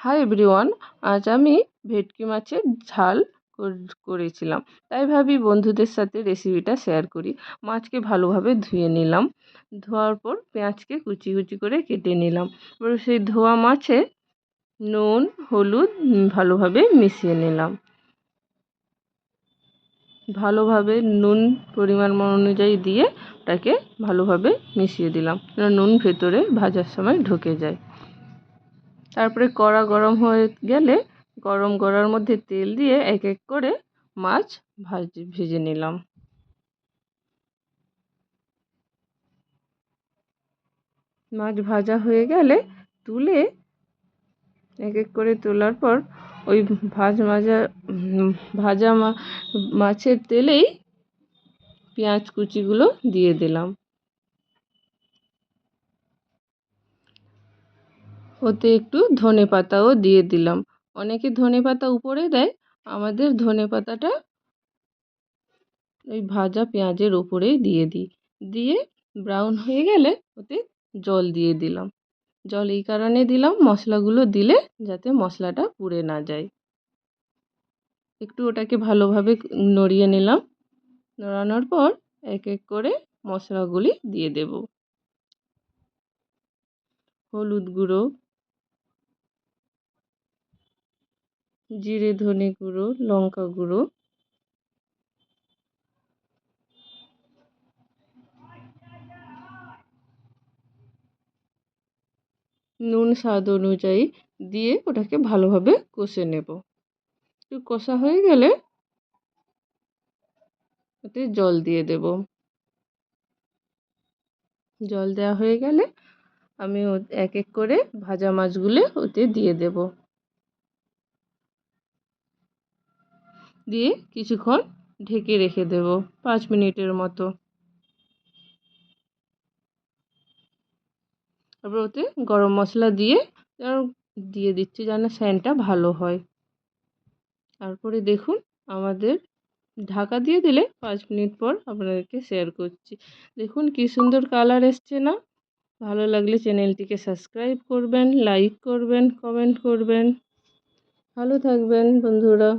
Hi everyone আজ আমি ভেটকি মাছের ঝাল করেছিলাম। তাই ভাবি বন্ধুদের সাথে রেসিপিটা শেয়ার করি। মাছকে ভালোভাবে ধুয়ে নিলাম। ধোয়ার পর পেঁয়াজকে কুচি কুচি করে কেটে নিলাম। এবার সেই ধোয়া মাছে নুন, হলুদ ভালোভাবে মিশিয়ে নিলাম। ভালোভাবে নুন পরিমাণ অনুযায়ী দিয়ে ওটাকে ভালোভাবে মিশিয়ে দিলাম। নুন ভেতরে ভাজার সময় ঢুকে যায়। তারপরে কড়া গরম হয়ে গেলে গরম কড়ার মধ্যে তেল দিয়ে এক এক করে মাছ ভাজি ভেজে নিলাম। মাছ ভাজা হয়ে গেলে তুলে এক এক করে তোলার পর ওই ভাজ মাজা ভাজা মাছের তেলেই পেঁয়াজ কুচিগুলো দিয়ে দিলাম। ওতে একটু ধনে পাতাও দিয়ে দিলাম। অনেকে ধনে পাতা উপরে দেয়, আমাদের ধনে পাতাটা ওই ভাজা পেঁয়াজের ওপরেই দিয়ে দিই। দিয়ে ব্রাউন হয়ে গেলে ওতে জল দিয়ে দিলাম। জল এই কারণে দিলাম, মশলাগুলো দিলে যাতে মশলাটা পুড়ে না যায়। একটু ওটাকে ভালোভাবে নড়িয়ে নিলাম। নড়ানোর পর এক এক করে মশলাগুলি দিয়ে দেব। হলুদ গুঁড়ো জিরে ধনে গুঁড়ো, লঙ্কা গুঁড়ো। নুন স্বাদ অনুযায়ী দিয়ে ওটাকে ভালোভাবে কষে নেব। একটু কষা হয়ে গেলে ওতে জল দিয়ে দেব। জল দেওয়া হয়ে গেলে আমি এক এক করে ভাজা মাছগুলো ওতে দিয়ে দেব। দিয়ে কিছুক্ষণ ঢেকে রেখে দেব, পাঁচ মিনিটের মতো। তারপর ওতে গরম মশলা দিয়ে দিয়ে দিচ্ছি যেন স্যানটা ভালো হয়। তারপরে দেখুন, আমাদের ঢাকা দিয়ে দিলে পাঁচ মিনিট পর আপনাদেরকে শেয়ার করছি। দেখুন কি সুন্দর কালার এসছে না? ভালো লাগলে চ্যানেলটিকে সাবস্ক্রাইব করবেন লাইক করবেন কমেন্ট করবেন। ভালো থাকবেন বন্ধুরা।